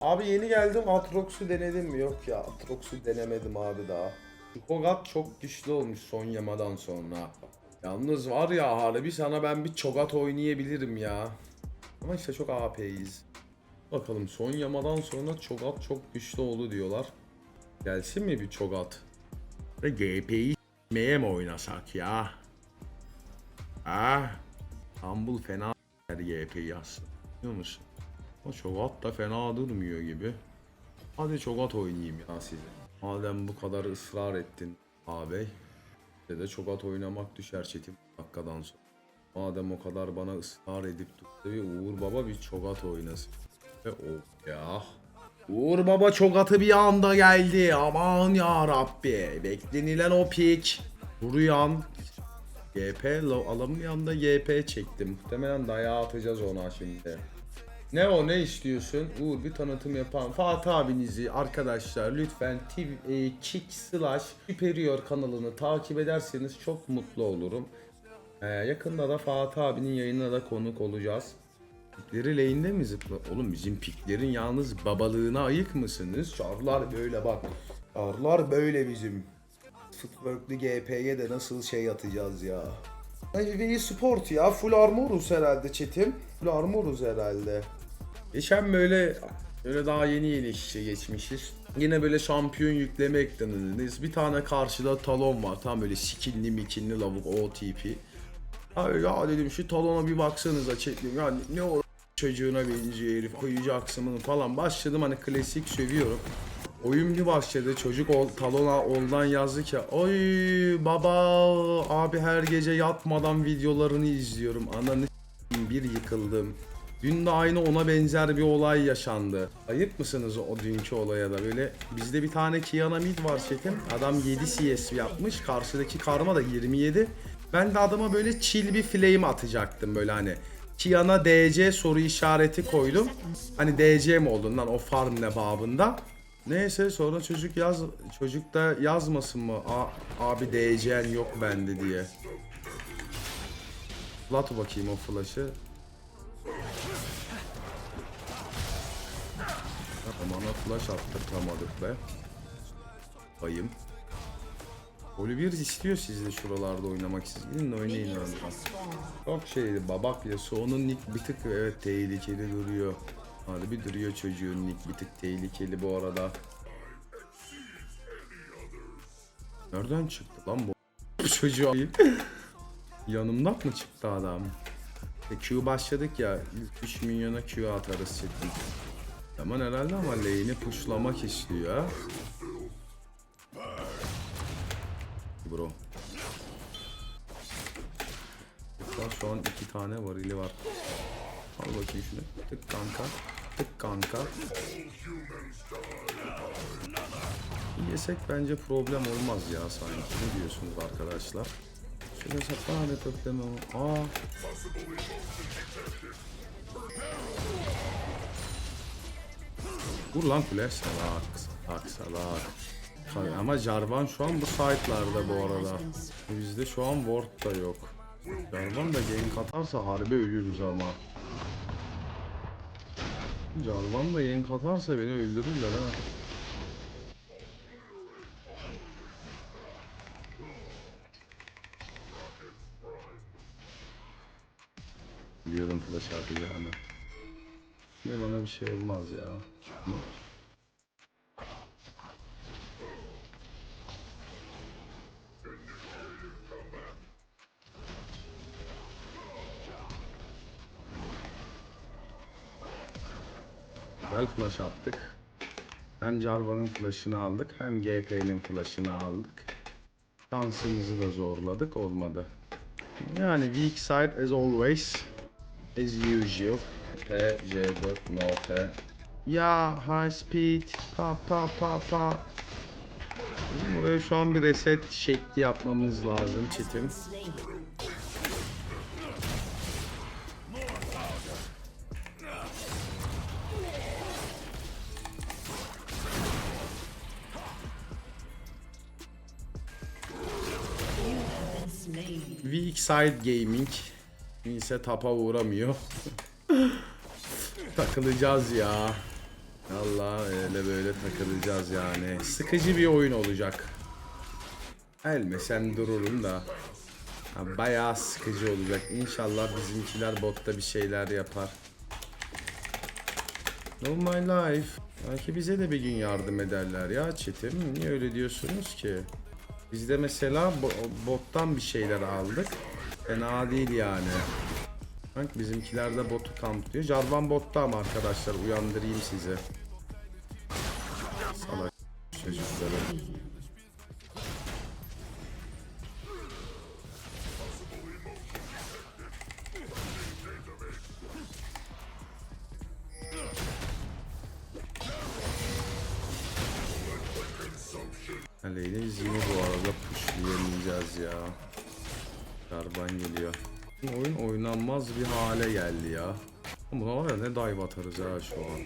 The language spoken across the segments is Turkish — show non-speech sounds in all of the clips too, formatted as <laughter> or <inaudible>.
Abi yeni geldim Atrox'u denedim mi? Yok ya Atrox'u denemedim abi daha. Cho'Gath çok güçlü olmuş son yamadan sonra. Yalnız var ya harbi sana ben bir Cho'Gath oynayabilirim ya. Ama işte çok AP'yiz. Bakalım son yamadan sonra Cho'Gath çok güçlü oldu diyorlar. Gelsin mi bir Cho'Gath? Ve GP'yi s**meye mi oynasak ya? Ha? Humble fena her GP'yi aslında. Biliyor musun? O Çogat da fena durmuyor gibi. Hadi Çogat oynayayım ya size. Madem bu kadar ısrar ettin ağabey. Size de Çogat oynamak düşer çetim dakikadan sonra. Madem o kadar bana ısrar edip durdu Uğur Baba bir Çogat oynasın. Ve o ya. Uğur Baba Çogat'ı bir anda geldi. Aman ya Rabbi. Beklenilen o pik. Vuruyan. GP alamayan da GP çektim. Muhtemelen dayağı atacağız ona şimdi. Ne o ne istiyorsun? Uğur bir tanıtım yapan Fatih abinizi arkadaşlar lütfen TV, e, Kick slash Superior kanalını takip ederseniz çok mutlu olurum. Ee, yakında da Fatih abinin yayınına da konuk olacağız. Pikleri lane'de mi zıpla? Oğlum bizim piklerin yalnız babalığına ayık mısınız? Çarlar böyle bak. Çarlar böyle bizim. Footwork'lı GP'ye de nasıl şey atacağız ya. Ve sport ya. Full armoruz herhalde Çetim. Full armoruz herhalde. Geçen böyle böyle daha yeni yeni işe geçmişiz. Yine böyle şampiyon yükleme ekranındayız. Bir tane karşıda talon var. Tam böyle skinli mikinli lavuk OTP. Abi ya dedim şu talona bir baksanıza çektim. Ya ne o çocuğuna benziyor herif koyacaksın bunu falan. Başladım hani klasik sövüyorum. Oyun bir başladı çocuk ol, talona oldan yazdı ki Oy baba abi her gece yatmadan videolarını izliyorum ananı bir yıkıldım. Dün de aynı ona benzer bir olay yaşandı. Ayıp mısınız o dünkü olaya da böyle bizde bir tane Kiana Mid var çetin. Adam 7 CS yapmış. Karşıdaki karma da 27. Ben de adama böyle chill bir flame atacaktım böyle hani. Kiana DC soru işareti koydum. Hani DC mi oldun lan o farm ne babında. Neyse sonra çocuk yaz çocuk da yazmasın mı? A, abi DC'n yok bende diye. Flat bakayım o flash'ı. Bana flash attırtamadık be. Bayım. Olivier istiyor sizde şuralarda oynamak siz gidin oynayın abi. Çok şeydi babak ya onun nick bir tık evet tehlikeli duruyor. Harbi duruyor çocuğun nick bir tık tehlikeli bu arada. Nereden çıktı lan bu bu <laughs> çocuğu Yanımdan mı çıktı adam? E, Q başladık ya ilk 3 milyona Q atarız çetin. Zaman herhalde ama lane'i pushlamak istiyor. Bro. Şu an iki tane varili var. Al bakayım şunu. Tık kanka. Tık kanka. Yesek bence problem olmaz ya sanki. Ne diyorsunuz arkadaşlar? Şöyle sapana problem Aa. Vur lan kule. Salak. Salak salak. Ama Jarvan şu an bu site'larda bu arada. Bizde şu an ward da yok. Jarvan da gank atarsa harbi ölürüz ama. Jarvan da gank atarsa beni öldürürler ha. Biliyorum flash atacağını. Ne bana bir şey olmaz ya. Güzel flash attık. Hem Jarvan'ın flash'ını aldık hem GP'nin flash'ını aldık. Şansımızı da zorladık olmadı. Yani weak side as always. As usual. P, J4, no P. Ya high speed. Pa pa pa pa. Buraya şu an bir reset şekli yapmamız lazım çetim. Weak side gaming. Neyse tapa uğramıyor. <laughs> Takılacağız ya. Allah öyle böyle takılacağız yani. Sıkıcı bir oyun olacak. Elmesem dururum da. Ha, bayağı sıkıcı olacak. İnşallah bizimkiler botta bir şeyler yapar. No my life. Belki bize de bir gün yardım ederler ya Çetin. Niye öyle diyorsunuz ki? Biz de mesela bo- bottan bir şeyler aldık. Fena değil yani. Bak bizimkiler de botu kamplıyor. Jarvan botta ama arkadaşlar uyandırayım sizi. Salak çocukları. Ha şu an.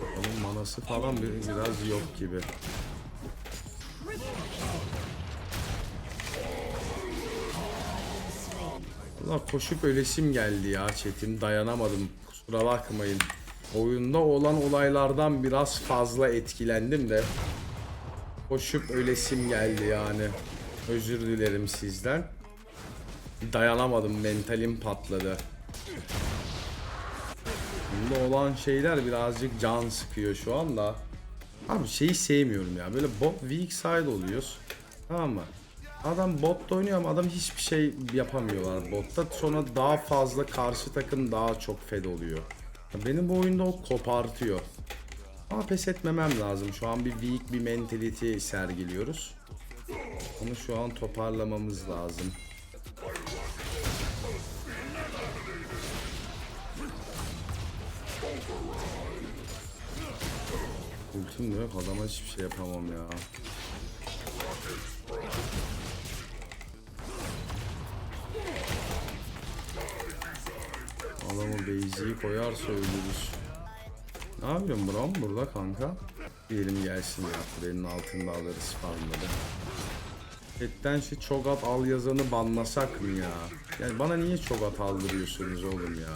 Onun manası falan bir, biraz yok gibi. Ulan koşup ölesim geldi ya Çetin dayanamadım kusura bakmayın. Oyunda olan olaylardan biraz fazla etkilendim de koşup ölesim geldi yani. Özür dilerim sizden. Dayanamadım mentalim patladı. Bunda olan şeyler birazcık can sıkıyor şu anda. Abi şeyi sevmiyorum ya. Böyle bot weak side oluyoruz. Tamam mı? Adam botta oynuyor ama adam hiçbir şey yapamıyorlar botta. Sonra daha fazla karşı takım daha çok fed oluyor. Benim bu oyunda o kopartıyor. Ama pes etmemem lazım. Şu an bir weak bir mentality sergiliyoruz. Onu şu an toparlamamız lazım. Ultim yok adama hiçbir şey yapamam ya. Adamı base'i koyarsa ölürüz. Ne yapıyorsun Brom burada kanka? Diyelim gelsin ya. Kulenin altında alırız farmları. Chatten şu çogat al yazanı banlasak mı ya? Yani bana niye çogat aldırıyorsunuz oğlum ya?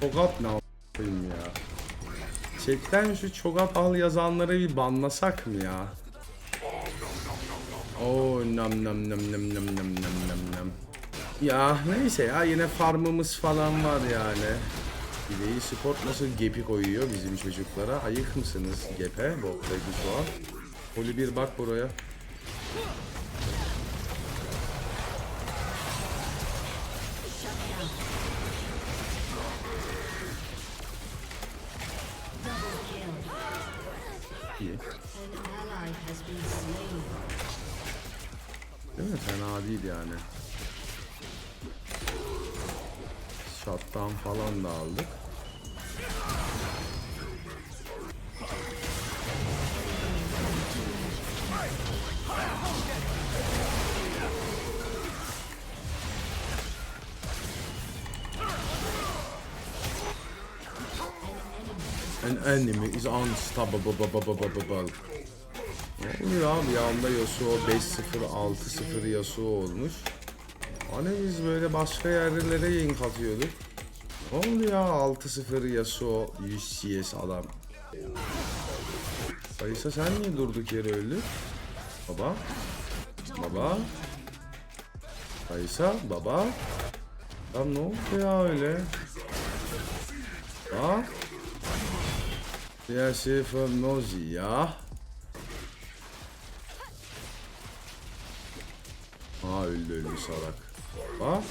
Çogat ne yapayım ya? Chatten şu çogat al yazanları bir banlasak mı ya? Oo nam nam nam nam nam nam nam nam nam. Ya neyse ya yine farmımız falan var yani. Bileği sport nasıl gepi koyuyor bizim çocuklara? Ayık mısınız gepe? Bottaydı şu an. Poli bir bak buraya. İyi. Değil mi? Fena değil yani. Shotdown falan da aldık. An enemy is unstoppable. Ne oluyor abi ya anda Yasuo 5-0 6-0 Yasuo olmuş. Hani biz böyle başka yerlere yank atıyorduk. Ne oluyor ya 6-0 Yasuo 100 CS adam. Kaysa sen niye durduk yere öldün? Baba. Baba. Kaysa baba. Lan ne oldu ya öyle? Bak. Schäfer Nozi ya. Aa öldü öldü salak. Bak.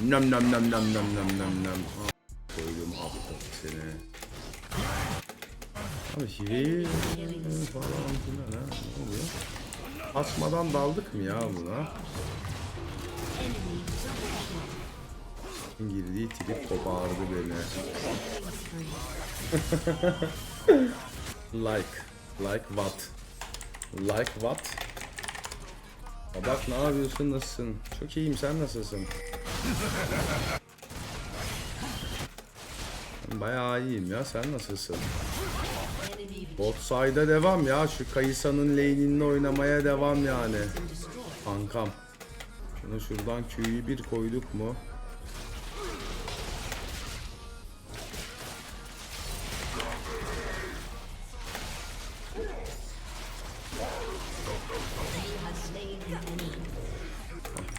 Nem nem nem nem nem nem nem nem. Koydum aptal seni. Abi hileyi falan filan ha. Ne oluyor? Asmadan daldık mı ya buna? Girdiği trip kopardı beni. Like. Like what? Like what? Bak ne yapıyorsun nasılsın? Çok iyiyim sen nasılsın? Ben Bayağı iyiyim ya sen nasılsın? Bot side'a devam ya şu Kayısa'nın lane'inde oynamaya devam yani. Kankam. Şuna şuradan Q'yu bir koyduk mu?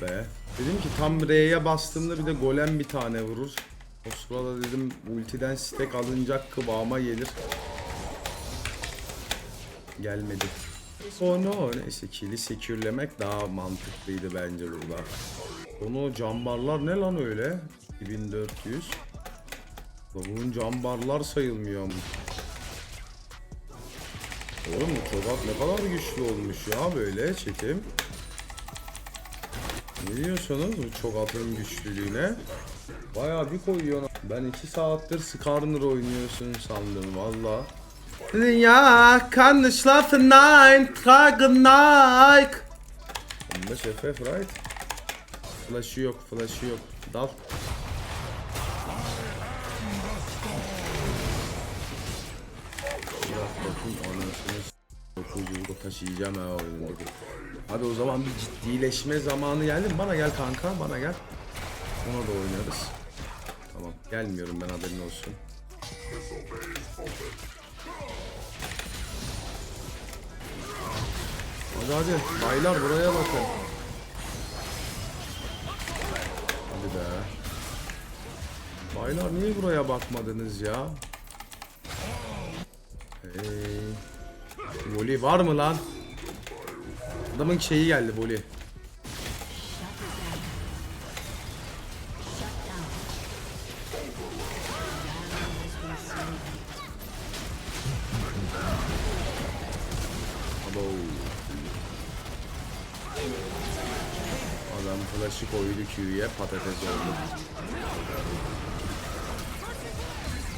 Be. Dedim ki tam R'ye bastığımda bir de golem bir tane vurur. O sırada dedim ultiden stack alınacak kıvama gelir. Gelmedi. Onu neyse kili sekürlemek daha mantıklıydı bence burada. Onu cambarlar ne lan öyle? 2400. Bunun cambarlar sayılmıyor mu? Oğlum bu çobat ne kadar güçlü olmuş ya böyle çekim. Ne diyorsunuz bu çok atın güçlülüğüne? Bayağı bir koyuyor. Ben iki saattir Skarner oynuyorsun sandım valla. Ya kan schlafen nein, tragen Nike. Onda şefe right. Flash'ı yok, flash'ı yok. Dal. Bakayım anasını s- 900'u taşıyacağım ha oyunu. Hadi o zaman bir ciddileşme zamanı geldi mi? Bana gel kanka, bana gel. Ona da oynarız. Tamam, gelmiyorum ben haberin olsun. Hadi hadi, baylar buraya bakın. Hadi be. Baylar niye buraya bakmadınız ya? Hey. Voli var mı lan? Adamın şeyi geldi Voli. Adam flash'ı koydu Q'ye patates oldu.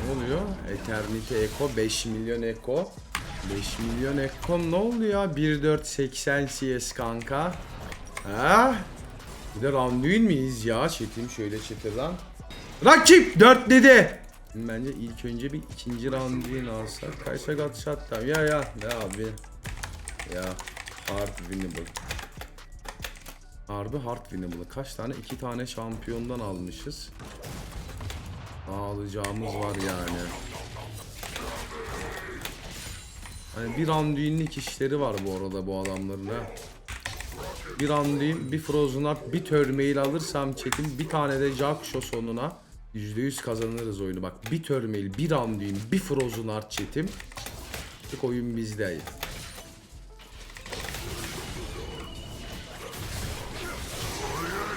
Ne oluyor? Eternity Echo 5 milyon Echo. 5 milyon Echo ne oldu ya? 1.480 CS kanka. Ha? Bir de Randuin miyiz ya? Çetim şöyle çetirden. Rakip 4 dedi. Bence ilk önce bir ikinci Randuin alsak. Got shot down. Ya ya. Ya abi. Ya hard winnable. Harbi hard winnable. Kaç tane? iki tane şampiyondan almışız. Daha alacağımız var yani. Hani bir Anduin'lik işleri var bu arada bu adamların ha. Bir Anduin, bir Frozen Heart, bir Törmeil alırsam çekim bir tane de Jacksho sonuna %100 kazanırız oyunu bak. Bir Törmeil, bir Anduin, bir Frozen Heart çetim. Tık oyun bizde.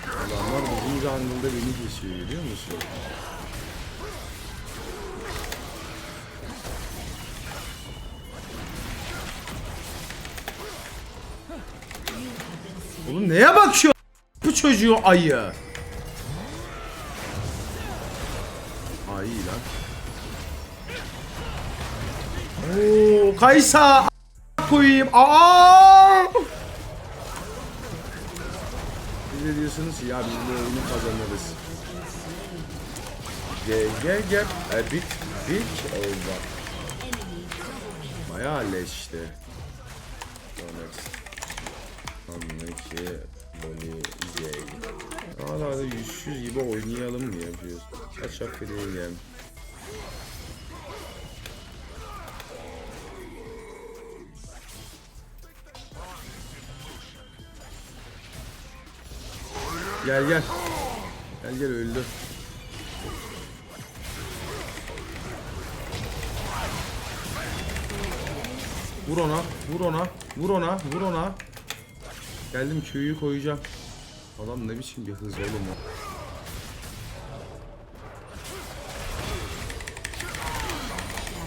Adamlar bizim jungle'da beni kesiyor görüyor musun? Oğlum neye bakıyor bu çocuğu ayı? Ay iyi lan. Oo, Kaysa koyayım. Aa! Siz diyorsunuz ya biz bu oyunu kazanırız. GG gap a bit big over. Bayağı leşti. Next. Anlaki J. Hala da yüzsüz gibi oynayalım mı yapıyoruz? Aşağı free game. Gel gel. Gel gel öldü. Vur ona, vur ona, vur ona, vur ona. Geldim köyü koyacağım. Adam ne biçim bir hız oğlum o.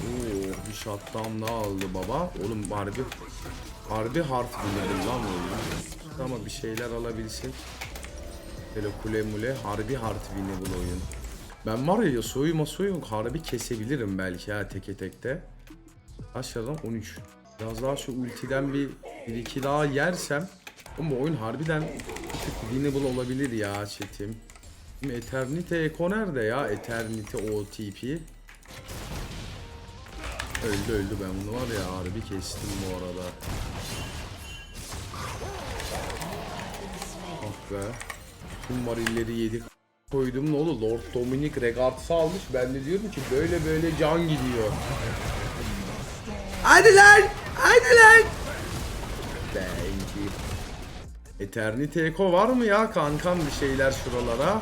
Oo, bir shutdown daha aldı baba. Oğlum harbi harbi hard dinledim lan oyunu. Ama bir şeyler alabilsek. Böyle kule mule harbi hard winnable oyun. Ben var ya Yasuo'yu Masuo'yu harbi kesebilirim belki ha teke tekte. Aşağıdan 13. Biraz daha şu ultiden bir, bir iki daha yersem ama oyun harbiden bir tık winnable olabilir ya chatim. Şimdi Eternity Echo nerede ya? Eternity OTP. Öldü öldü ben bunu var ya harbi kestim bu arada. Ah be. Tüm varilleri yedik. Koydum ne olur Lord Dominic Regards'ı almış. Ben de diyorum ki böyle böyle can gidiyor. Hadi lan! Hadi lan! Thank you. Eternity Echo var mı ya kankam bir şeyler şuralara?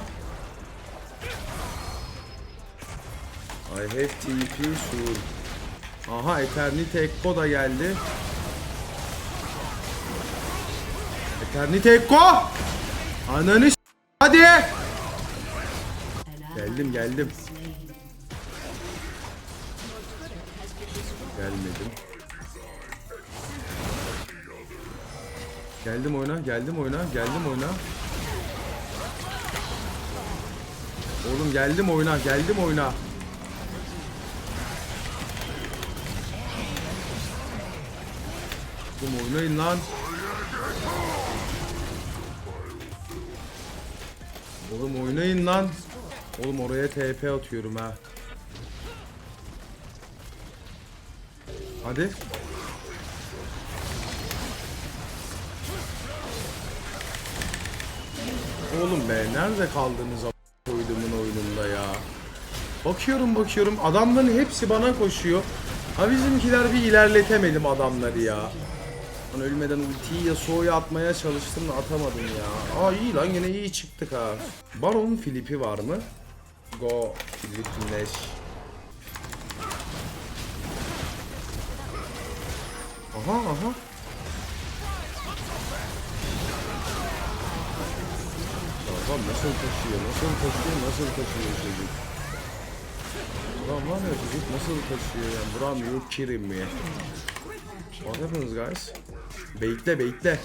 I have TP soon. Aha Eternity Echo da geldi. Eternity Echo! Ananı hadi! Geldim geldim. Gelmedim. Geldim oyuna, geldim oyuna, geldim oyuna. Oğlum geldim oyuna, geldim oyuna. Oğlum oynayın lan. Oğlum oynayın lan. Oğlum oraya TP atıyorum ha. Hadi. Oğlum be nerede kaldınız koyduğumun oyununda ya? Bakıyorum bakıyorum adamların hepsi bana koşuyor. Ha bizimkiler bir ilerletemedim adamları ya. Lan ölmeden ultiyi Yasuo'ya atmaya çalıştım da atamadım ya. Aa iyi lan yine iyi çıktık ha. Baron Filip'i var mı? Go Filip Neş. Aha aha. Tamam nasıl taşıyor, nasıl taşıyor, nasıl taşıyor çocuk. Ulan var ya çocuk nasıl taşıyor yani. Buram yok kirim mi? What happens guys? Bekle bekle.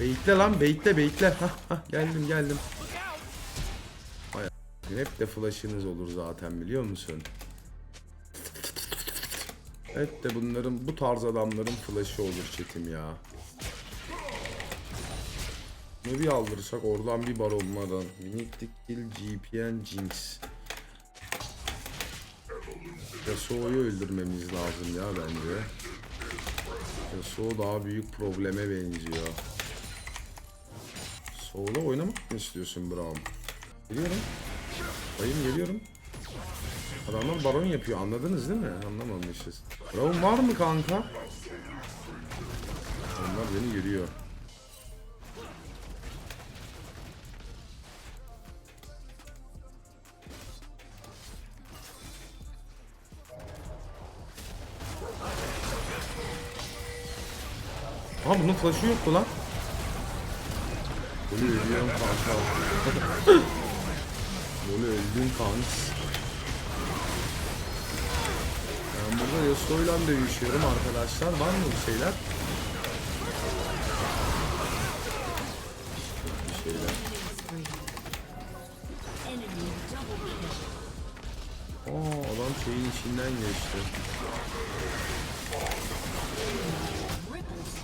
Bekle lan bekle bekle. Hah hah geldim geldim. Hay hep de flash'ınız olur zaten biliyor musun? Hep de bunların bu tarz adamların flash'ı olur çetim ya. Ne bir aldırsak oradan bir bar olmadan. Minik kill GPN Jinx. Yasuo'yu öldürmemiz lazım ya bence. Yasuo daha büyük probleme benziyor. Soul'a oynamak mı istiyorsun Braum? Geliyorum. Bayım geliyorum. Adamlar baron yapıyor anladınız değil mi? Anlamamışız. Braum var mı kanka? Onlar beni görüyor. Bunun flash'ı yoktu lan. Bunu ölüyorum kanka. Bunu öldün kanks. Ben burada Yasuo'yla dövüşüyorum arkadaşlar. Var mı bir şeyler? Bir şeyler. Aa adam şeyin içinden geçti.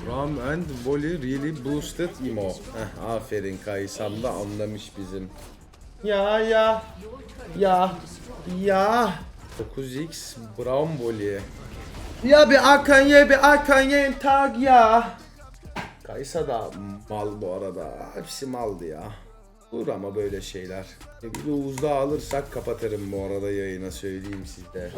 Ram and volley really boosted emo. Heh, aferin Kaysam da anlamış bizim. Ya ya ya ya 9x Brown volley. Ya bir Akan ye bir Akan ye tag ya. Kaysa da mal bu arada. Hepsi maldı ya. Olur ama böyle şeyler. E, Bir de uzda alırsak kapatırım bu arada yayına söyleyeyim size.